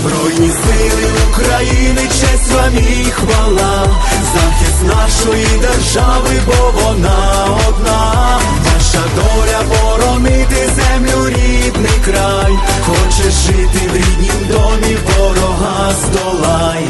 Збройні сили України, честь вам і хвала, захист нашої держави, бо вона одна, наша доля боронити землю, рідний край, хочеш жити в ріднім домі, ворога здолай.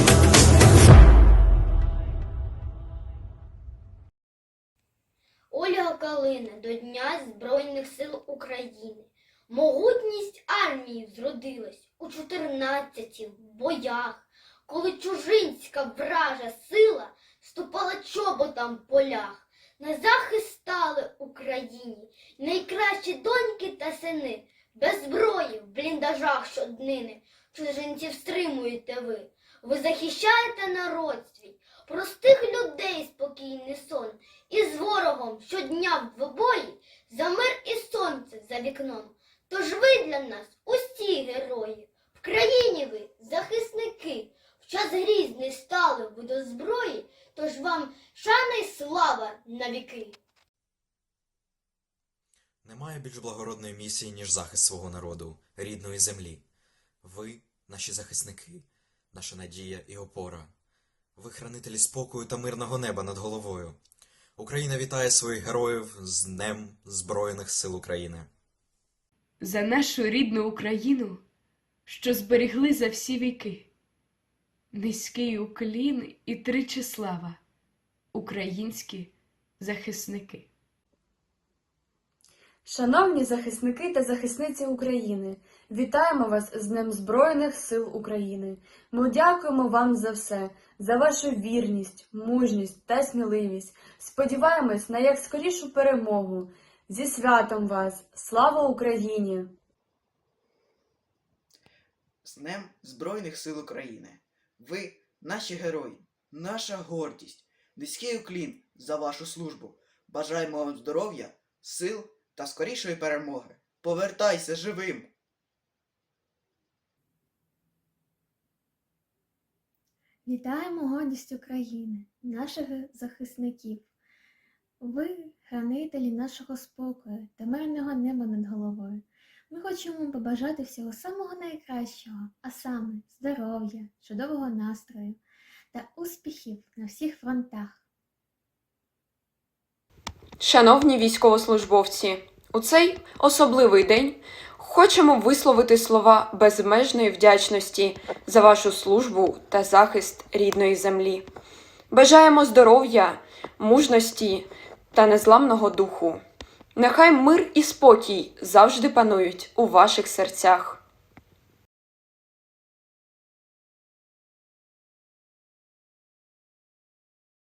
Ольга Калина до Дня Збройних сил України. Могутність армії зродилась у 14 боях, коли чужинська вража сила ступала чоботам в полях. На захист стали Україні найкращі доньки та сини, без зброї в бліндажах щоднини. Чужинців стримуєте ви. Ви захищаєте народ свій, простих людей спокійний сон. І з ворогом щодня в бої за мир і сонце за вікном. Тож ви для нас усі герої, в країні ви захисники, в час грізний стали ви до зброї, тож вам шана й слава навіки. Немає більш благородної місії, ніж захист свого народу, рідної землі. Ви, наші захисники, наша надія і опора. Ви хранителі спокою та мирного неба над головою. Україна вітає своїх героїв з Днем Збройних сил України. За нашу рідну Україну, що зберігли за всі віки. Низький уклін і тричі слава, українські захисники. Шановні захисники та захисниці України, вітаємо вас з Днем Збройних сил України. Ми дякуємо вам за все, за вашу вірність, мужність та сміливість. Сподіваємось на як перемогу. Зі святом вас! Слава Україні! З Днем Збройних сил України. Ви наші герої, наша гордість, низький уклін за вашу службу. Бажаємо вам здоров'я, сил та скорішої перемоги. Повертайся живим! Вітаємо гордість України, наших захисників. Ви хранителі нашого спокою та мирного неба над головою. Ми хочемо побажати всього самого найкращого, а саме здоров'я, чудового настрою та успіхів на всіх фронтах. Шановні військовослужбовці, у цей особливий день хочемо висловити слова безмежної вдячності за вашу службу та захист рідної землі. Бажаємо здоров'я, мужності та незламного духу. Нехай мир і спокій завжди панують у ваших серцях.